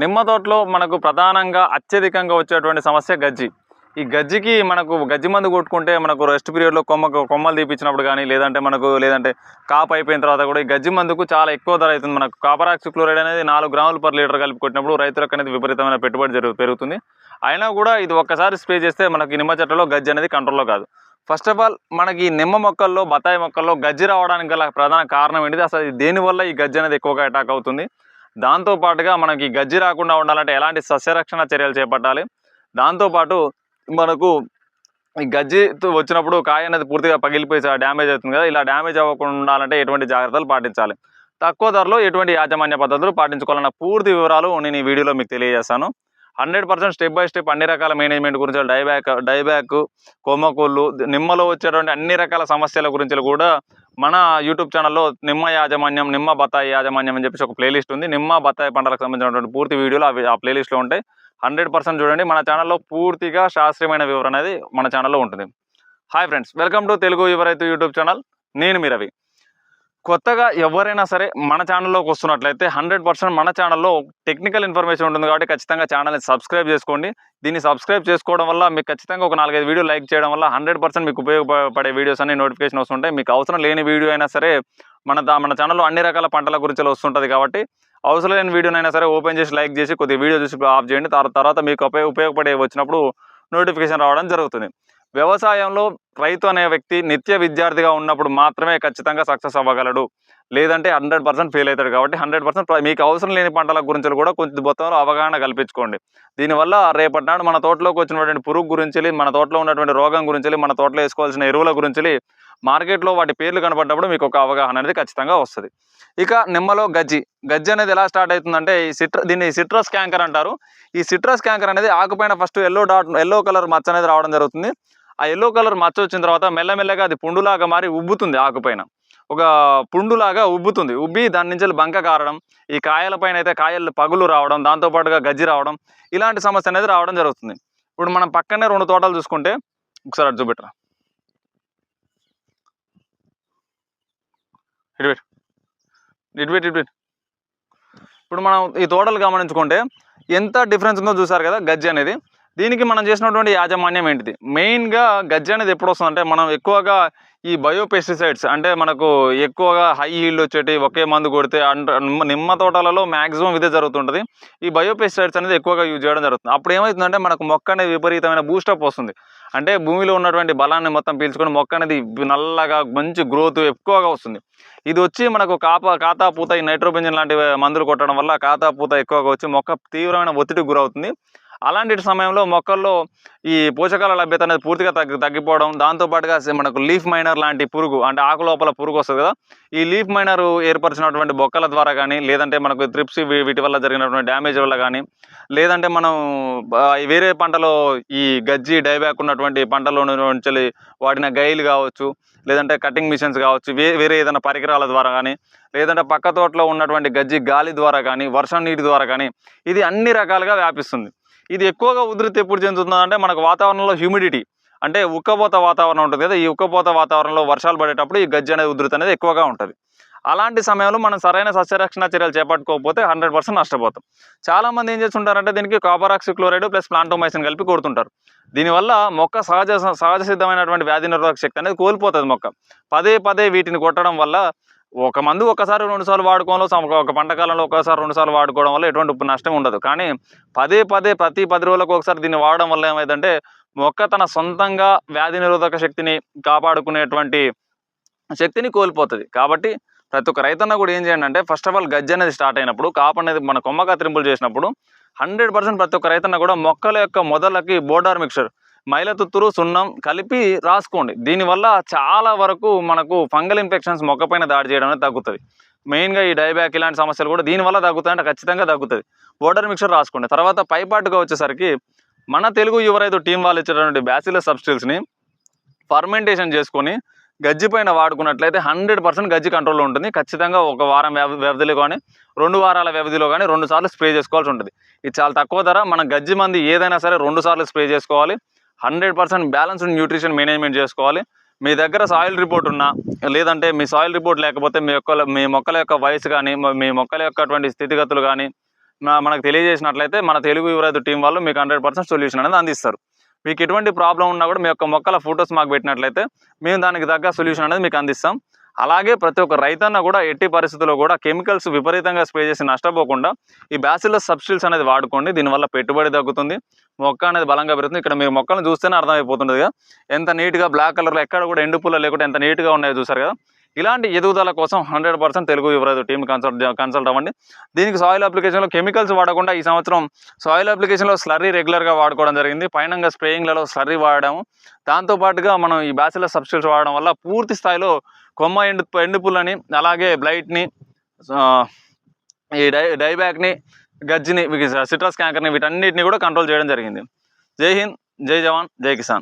నిమ్మ తోటలో మనకు ప్రధానంగా అత్యధికంగా వచ్చేటువంటి సమస్య గజ్జి. ఈ గజ్జికి మనకు గజ్జి మందు కొట్టుకుంటే మనకు రెస్ట్ పీరియడ్లో కొమ్మ కొమ్మలు తీపించినప్పుడు కానీ లేదంటే మనకు లేదంటే కాపు అయిపోయిన తర్వాత కూడా ఈ గజ్జి మందుకు చాలా ఎక్కువ ధర అవుతుంది. మనకు కాపర్ అనేది నాలుగు గ్రాములు పర్ లీటర్ కలిపి కొట్టినప్పుడు రైతులకు అనేది విపరీతమైన పెట్టుబడి జరుగు పెరుగుతుంది. అయినా కూడా ఇది ఒక్కసారి స్ప్రే చేస్తే మనకి నిమ్మ చెట్లలో గజ్జి అనేది కంట్రోల్లో కాదు. ఫస్ట్ ఆఫ్ ఆల్ మనకి నిమ్మ మొక్కల్లో బత్తాయి మొక్కల్లో గజ్జి రావడానికి గల ప్రధాన కారణం ఏంటిది? అసలు దేనివల్ల ఈ గజ్జి అనేది ఎక్కువగా అటాక్ అవుతుంది? దాంతో పాటుగా మనకి గజ్జి రాకుండా ఉండాలంటే ఎలాంటి సస్యరక్షణ చర్యలు చేపట్టాలి? దాంతోపాటు మనకు ఈ గజ్జి వచ్చినప్పుడు కాయ అనేది పూర్తిగా పగిలిపోయి డ్యామేజ్ అవుతుంది కదా ఇలా డ్యామేజ్ అవ్వకుండా ఉండాలంటే ఎటువంటి జాగ్రత్తలు పాటించాలి? తక్కువ ధరలో ఎటువంటి యాజమాన్య పద్ధతులు పాటించుకోవాలన్న పూర్తి వివరాలు నేను ఈ వీడియోలో మీకు తెలియజేస్తాను. Hundred percent step by step అన్ని రకాల మేనేజ్మెంట్ గురించి డైబ్యాక్ డైబ్యాక్ కొమ్మకూళ్ళు నిమ్మలో వచ్చేటువంటి అన్ని రకాల సమస్యల గురించి కూడా మన యూట్యూబ్ ఛానల్లో నిమ్మ యాజమాన్యం నిమ్మ బత్తాయి యాజమాన్యం అని చెప్పేసి ఒక ప్లేలిస్ట్ ఉంది. నిమ్మ బత్తాయి పంటలకు సంబంధించినటువంటి పూర్తి వీడియోలు అవి ఆ ప్లేలిస్ట్లో ఉంటాయి. హండ్రెడ్ పర్సెంట్ చూడండి. మన ఛానల్లో పూర్తిగా శాస్త్రీయమైన వివరణ అనేది మన ఛానల్లో ఉంటుంది. Hi friends welcome to Telugu Yuvaraithu YouTube channel నేను మీరవి కొత్తగా ఎవరైనా సరే మన ఛానల్లోకి వస్తున్నట్లయితే హండ్రెడ్ పర్సెంట్ మన ఛానల్లో టెక్నికల్ ఇన్ఫర్మేషన్ ఉంటుంది కాబట్టి ఖచ్చితంగా ఛానల్ని సబ్స్క్రైబ్ చేసుకోండి. దీన్ని సబ్స్క్రైబ్ చేసుకోవడం వల్ల మీకు ఖచ్చితంగా ఒక నాలుగైదు వీడియో లైక్ చేయడం వల్ల హండ్రెడ్ పర్సెంట్ మీకు ఉపయోగపడే వీడియోస్ అన్ని నోటిఫికేషన్ వస్తుంటాయి మీకు అవసరం లేని వీడియో అయినా సరే మన మన ఛానల్లో అన్ని రకాల పంటల గురించి వస్తుంటుంది కాబట్టి అవసరం లేని వీడియోనైనా సరే ఓపెన్ చేసి లైక్ చేసి కొద్దిగా వీడియో చూసి ఆఫ్ చేయండి. తర్వాత మీకు ఉపయోగపడే వచ్చినప్పుడు నోటిఫికేషన్ రావడం జరుగుతుంది. వ్యవసాయంలో రైతు అనే వ్యక్తి నిత్య విద్యార్థిగా ఉన్నప్పుడు మాత్రమే ఖచ్చితంగా సక్సెస్ అవ్వగలడు. లేదంటే హండ్రెడ్ పర్సెంట్ ఫెయిల్ అవుతాడు కాబట్టి హండ్రెడ్ పర్సెంట్ మీకు అవసరం లేని పంటల గురించి కూడా కొంచెం మొత్తంలో అవగాహన కల్పించుకోండి. దీనివల్ల రేపటి నాడు మన తోటలోకి వచ్చినటువంటి పురుగు గురించి మన తోటలో ఉన్నటువంటి రోగం గురించి మన తోటలో వేసుకోవాల్సిన ఎరువుల గురించి మార్కెట్లో వాటి పేర్లు కనపడ్డప్పుడు మీకు ఒక అవగాహన అనేది ఖచ్చితంగా వస్తుంది. ఇక నిమ్మలో గజ్జి. గజ్జి అనేది ఎలా స్టార్ట్ అవుతుందంటే ఈ సిట్ర దీన్ని సిట్రస్ క్యాంకర్ అంటారు. ఈ సిట్రస్ క్యాంకర్ అనేది ఆకుపైన first yellow dot yellow colour మచ్చ అనేది రావడం జరుగుతుంది. ఆ ఎల్లో కలర్ మచ్చ వచ్చిన తర్వాత మెల్లమెల్లగా అది పుండులాగా మారి ఉబ్బుతుంది ఆకుపైన. ఒక పుండులాగా ఉబ్బుతుంది. ఉబ్బి దాని నుంచి బంక కారడం ఈ కాయల పైన అయితే కాయలు పగులు రావడం దాంతోపాటుగా గజ్జి రావడం ఇలాంటి సమస్య అనేది రావడం జరుగుతుంది. ఇప్పుడు మనం పక్కనే రెండు తోటలు చూసుకుంటే ఒకసారి అటు చూపెట్టరా? ఇటు పెట్టు. ఇటు ఇప్పుడు మనం ఈ తోటలు గమనించుకుంటే ఎంత డిఫరెన్స్ ఉందో చూసారు కదా గజ్జి అనేది. దీనికి మనం చేసినటువంటి యాజమాన్యం ఏంటిది? మెయిన్గా గజ్జి అనేది ఎప్పుడు వస్తుందంటే మనం ఎక్కువగా ఈ బయోపెస్టిసైడ్స్ అంటే మనకు ఎక్కువగా హై హీల్డ్ వచ్చేటి ఒకే మందు కొడితే నిమ్మ- తోటలలో మ్యాక్సిమం ఇదే జరుగుతుంటుంది. ఈ బయోపెస్టిసైడ్స్ అనేది ఎక్కువగా యూజ్ చేయడం జరుగుతుంది. అప్పుడు ఏమవుతుందంటే మనకు మొక్క అనేది విపరీతమైన బూస్టప్ వస్తుంది. అంటే భూమిలో ఉన్నటువంటి బలాన్ని మొత్తం పీల్చుకొని మొక్క అనేది నల్లగా మంచి గ్రోత్ ఎక్కువగా వస్తుంది. ఇది వచ్చి మనకు కాప కాతా పూత ఈ నైట్రోబెంజన్ లాంటి మందులు కొట్టడం వల్ల కాతా పూత ఎక్కువగా వచ్చి మొక్క తీవ్రమైన ఒత్తిడికి గురవుతుంది. అలాంటి సమయంలో మొక్కల్లో ఈ పోషకాల లభ్యత అనేది పూర్తిగా తగ్గి తగ్గిపోవడం దాంతోపాటుగా మనకు లీఫ్ మైనర్ లాంటి పురుగు అంటే ఆకు లోపల పురుగు వస్తుంది కదా ఈ లీఫ్ మైనర్ ఏర్పరిచినటువంటి బొక్కల ద్వారా కానీ లేదంటే మనకు త్రిప్స్ వీటి వల్ల జరిగినటువంటి డ్యామేజ్ వల్ల కానీ లేదంటే మనం వేరే పంటలో ఈ గజ్జి డైబ్యాక్ ఉన్నటువంటి పంటలో నుంచి వాడిన గైలు కావచ్చు లేదంటే కటింగ్ మిషన్స్ కావచ్చు వే వేరే ఏదైనా పరికరాల ద్వారా కానీ లేదంటే పక్క తోటలో ఉన్నటువంటి గజ్జి గాలి ద్వారా కానీ వర్షం నీటి ద్వారా కానీ ఇది అన్ని రకాలుగా వ్యాపిస్తుంది. ఇది ఎక్కువగా ఉధృతి ఎప్పుడు చెందుతుందంటే మనకు వాతావరణంలో హ్యూమిడిటీ అంటే ఉక్కపోత వాతావరణం ఉంటుంది కదా ఈ ఉక్కపోత వాతావరణంలో వర్షాలు పడేటప్పుడు ఈ గజ్జి అనేది ఉధృతి అనేది ఎక్కువగా ఉంటుంది. అలాంటి సమయంలో మనం సరైన సస్యరక్షణ చర్యలు చేపట్టుకోకపోతే హండ్రెడ్ పర్సెంట్ నష్టపోతాం. చాలామంది ఏం చేస్తుంటారంటే దీనికి కాపర్ క్లోరైడ్ ప్లస్ ప్లాంటోమైసిన్ కలిపి కొడుతుంటారు. దీనివల్ల మొక్క సహజ సహజ సిద్ధమైనటువంటి వ్యాధి నిరోధక శక్తి అనేది కోల్పోతుంది మొక్క. పదే పదే వీటిని కొట్టడం వల్ల ఒక మందు ఒకసారి రెండు సార్లు వాడుకోవడంలో సమ- ఒక పంట కాలంలో ఒకసారి రెండుసార్లు వాడుకోవడం వల్ల ఎటువంటి ఉప్పు నష్టం ఉండదు. కానీ పదే పదే ప్రతి పది రోజులకు ఒకసారి దీన్ని వాడడం వల్ల ఏమైందంటే మొక్క తన సొంతంగా వ్యాధి నిరోధక శక్తిని కాపాడుకునేటువంటి శక్తిని కోల్పోతుంది. కాబట్టి ప్రతి ఒక్క రైతన్న కూడా ఏం చేయండి అంటే ఫస్ట్ ఆఫ్ ఆల్ గజ్జి అనేది స్టార్ట్ అయినప్పుడు కాపు అనేది మన కొమ్మ కత్తిరింపులు చేసినప్పుడు హండ్రెడ్ పర్సెంట్ ప్రతి ఒక్క రైతన్న కూడా మొక్కల యొక్క మొదలకి బోర్డార్ మిక్చర్ మైలతుత్తురు సున్నం కలిపి రాసుకోండి. దీనివల్ల చాలా వరకు మనకు ఫంగల్ ఇన్ఫెక్షన్స్ మొక్కపైన దాడి చేయడం అనేది తగ్గుతుంది. మెయిన్గా ఈ డైబ్యాక్ ఇలాంటి సమస్యలు కూడా దీనివల్ల తగ్గుతాయి అంటే ఖచ్చితంగా తగ్గుతుంది. వాటర్ మిక్చర్ రాసుకోండి. తర్వాత పైపాటుగా వచ్చేసరికి మన తెలుగు యువ రైతు టీం వాళ్ళు ఇచ్చేటువంటి బ్యాసిలస్ సబ్స్టిల్స్ని ఫర్మెంటేషన్ చేసుకొని గజ్జి పైన వాడుకున్నట్లయితే హండ్రెడ్ పర్సెంట్ గజ్జి కంట్రోల్లో ఉంటుంది. ఖచ్చితంగా ఒక వారం వ్యవ- వ్యవధిలో కానీ రెండు వారాల వ్యవధిలో కానీ రెండు సార్లు స్ప్రే చేసుకోవాల్సి ఉంటుంది. ఇది చాలా తక్కువ ధర. మన గజ్జి మంది ఏదైనా సరే రెండు సార్లు స్ప్రే చేసుకోవాలి. Hundred percent balanced nutrition management చేసుకోవాలి. మీ దగ్గర సాయిల్ రిపోర్ట్ ఉన్నా లేదంటే మీ సాయిల్ రిపోర్ట్ లేకపోతే మీ యొక్క మీ మొక్కల యొక్క వయసు కానీ మీ మొక్కల యొక్క అటువంటి స్థితిగతులు కానీ మా- మనకు తెలియజేసినట్లయితే మన తెలుగు యువరైతు టీం వాళ్ళు మీకు హండ్రెడ్ పర్సెంట్ సొల్యూషన్ అనేది అందిస్తారు. మీకు ఎటువంటి ప్రాబ్లం ఉన్నా కూడా మీ యొక్క మొక్కల ఫొటోస్ మాకు పెట్టినట్లయితే మేము దానికి తగ్గ సొల్యూషన్ అనేది మీకు అందిస్తాం. అలాగే ప్రతి ఒక్క రైతన్న కూడా ఎట్టి పరిస్థితుల్లో కూడా కెమికల్స్ విపరీతంగా స్ప్రే చేసి నష్టపోకుండా ఈ బ్యాసిలస్ సబ్స్టిల్స్ అనేది వాడుకోండి. దీనివల్ల పెట్టుబడి తగ్గుతుంది. మొక్క అనేది బలంగా పెరుగుతుంది. ఇక్కడ మీరు మొక్కలను చూస్తేనే అర్థమైపోతుంది కదా ఎంత నీట్గా బ్లాక్ కలర్లో ఎక్కడ కూడా ఎండు పుల్ల లేకుండా ఎంత నీట్గా ఉన్నాయో చూసారు కదా. ఇలాంటి ఎదుగుదల కోసం హండ్రెడ్ పర్సెంట్ తెలుగు యువరాజు టీం కన్సల్ట్ కన్సల్ట్ అవ్వండి. దీనికి సాయిల్ అప్లికేషన్లో కెమికల్స్ వాడకుండా ఈ సంవత్సరం సాయిల్ అప్లికేషన్లో స్లర్రీ రెగ్యులర్గా వాడుకోవడం జరిగింది. పైనంగా స్ప్రేయింగ్లలో స్లర్రీ వాడాము. దాంతోపాటుగా మనం ఈ బ్యాసిలస్ సబ్స్టిట్యూట్స్ వాడడం వల్ల పూర్తి స్థాయిలో కొమ్మ ఎండు ఎండుపుల్లని అలాగే బ్లైట్ని ఈ డై డైబ్యాక్ని గజ్జిని సిట్రస్ క్యాంకర్ని వీటన్నిటిని కూడా కంట్రోల్ చేయడం జరిగింది. జై హింద్ జై జవాన్ జై కిసాన్.